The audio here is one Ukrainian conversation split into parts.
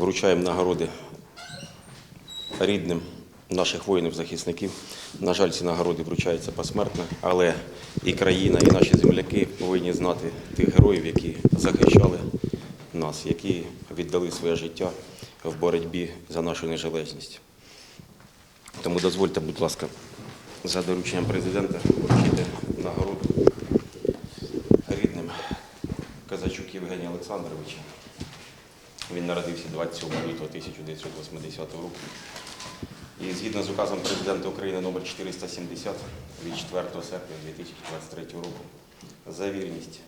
Вручаємо нагороди рідним наших воїнів-захисників. На жаль, ці нагороди вручаються посмертно, але і країна, і наші земляки повинні знати тих героїв, які захищали нас, які віддали своє життя в боротьбі за нашу незалежність. Тому дозвольте, будь ласка, за дорученням президента вручити нагороду рідним Казачук Євгенія Олександровича. Він народився 27 лютого 1980 року. І згідно з указом президента України номер 470 від 4 серпня 2023 року за вірність,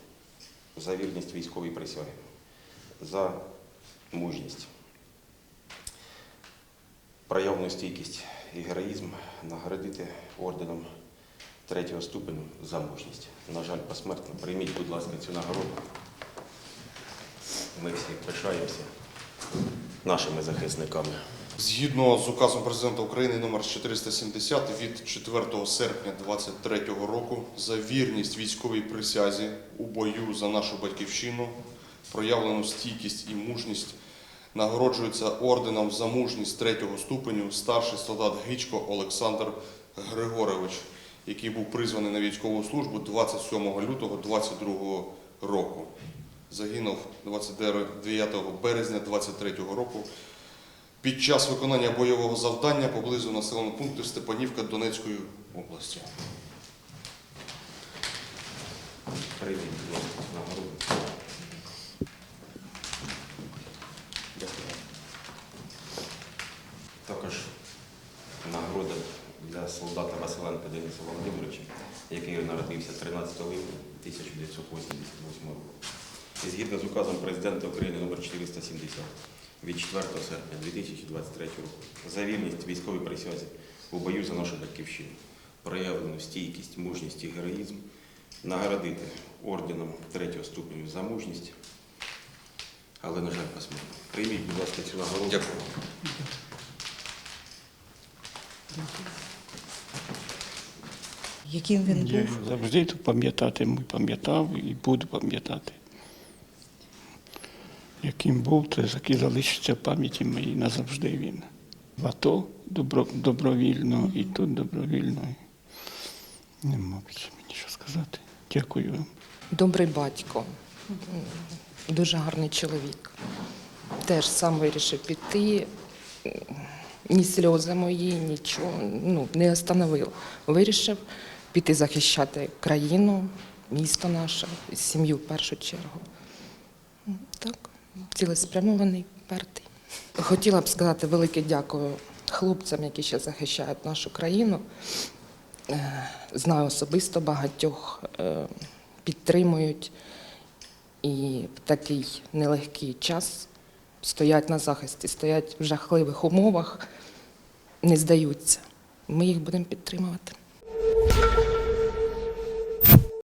за вірність військовій присяги, за мужність, проявну стійкість і героїзм нагородити орденом третього ступеню за мужність. На жаль, посмертно. Прийміть, будь ласка, цю нагороду. Ми всі пишаємося нашими захисниками. Згідно з указом президента України номер 470 від 4 серпня 2023 року за вірність військовій присязі у бою за нашу батьківщину, проявлену стійкість і мужність, нагороджується орденом за мужність третього ступеню старший солдат Гичко Олександр Григорович, який був призваний на військову службу 27 лютого 2022 року. Загинув 29 березня 2023 року під час виконання бойового завдання поблизу населеного пункту Степанівка Донецької області. Дякую. Також нагорода для солдата Василенка Дениса Володимировича, який народився 13 липня 1988 року. І згідно з указом президента України номер 470 від 4 серпня 2023 року за вірність військовій присязі у бою за нашу батьківщину, проявлену стійкість, мужність і героїзм, нагородити орденом третього ступеню за мужність, але, на жаль, посмертно. Прийміть, будь ласка, цю нагороду. Дякую. Яким він Я завжди то пам'ятатиму, пам'ятав і буду пам'ятати. Яким був, то такий залишиться в пам'яті моїй назавжди він. В АТО добро, добровільно і тут добровільно. Нема більше мені що сказати. Дякую вам. Добрий батько, дуже гарний чоловік. Теж сам вирішив піти. Ні сльози мої, нічого ну, не остановив. Вирішив піти захищати країну, місто наше, сім'ю в першу чергу. Цілеспрямований, пертий. Хотіла б сказати велике дякую хлопцям, які ще захищають нашу країну. Е, Знаю особисто багатьох е, підтримують і в такий нелегкий час стоять на захисті, стоять в жахливих умовах, не здаються. Ми їх будемо підтримувати.